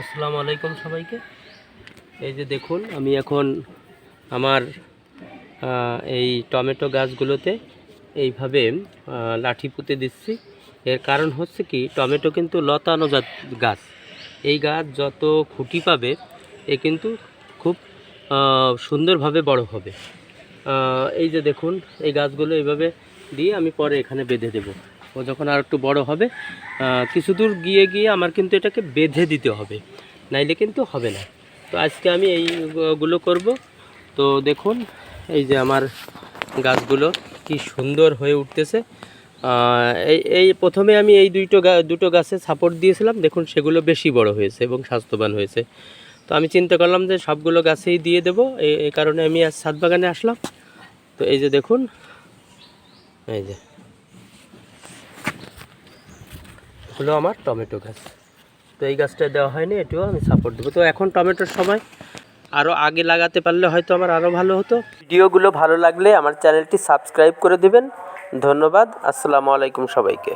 আসসালামু আলাইকুম সবাইকে। এই যে দেখুন, আমি এখন আমার এই টমেটো গাছগুলোতে এইভাবে লাঠি পুঁতে দিচ্ছি। এর কারণ হচ্ছে কি, টমেটো কিন্তু লতানো গাছ। এই গাছ যত খুঁটি পাবে, এ কিন্তু খুব সুন্দরভাবে বড় হবে। এই যে দেখুন, এই গাছগুলো এইভাবে দিয়ে আমি পরে এখানে বেঁধে দেব। ও যখন আর একটু বড় হবে কিছু দূর গিয়ে গিয়ে আমার কিন্তু এটাকে বেঁধে দিতে হবে, নাইলে কিন্তু হবে না। তো আজকে আমি এইগুলো করব। তো দেখুন, এই যে আমার গাছগুলো কি সুন্দর হয়ে উঠতেছে। এই এই প্রথমে আমি এই দুইটো দুটো গাছে সাপোর্ট দিয়েছিলাম। দেখুন, সেগুলো বেশি বড় হয়েছে এবং স্বাস্থ্যবান হয়েছে। তো আমি চিন্তা করলাম যে সবগুলো গাছেই দিয়ে দেবো। এই কারণে আমি আজ ছাদ বাগানে আসলাম। তো এই যে দেখুন, এই যে হলো আমার টমেটো গাছ। তো এই গাছটা দেওয়া হয়নি, এটিও আমি সাপোর্ট দেবো। তো এখন টমেটোর সময়। আরও আগে লাগাতে পারলে হয়তো আমার আরও ভালো হতো। ভিডিওগুলো ভালো লাগলে আমার চ্যানেলটি সাবস্ক্রাইব করে দেবেন। ধন্যবাদ, আসসালামু আলাইকুম সবাইকে।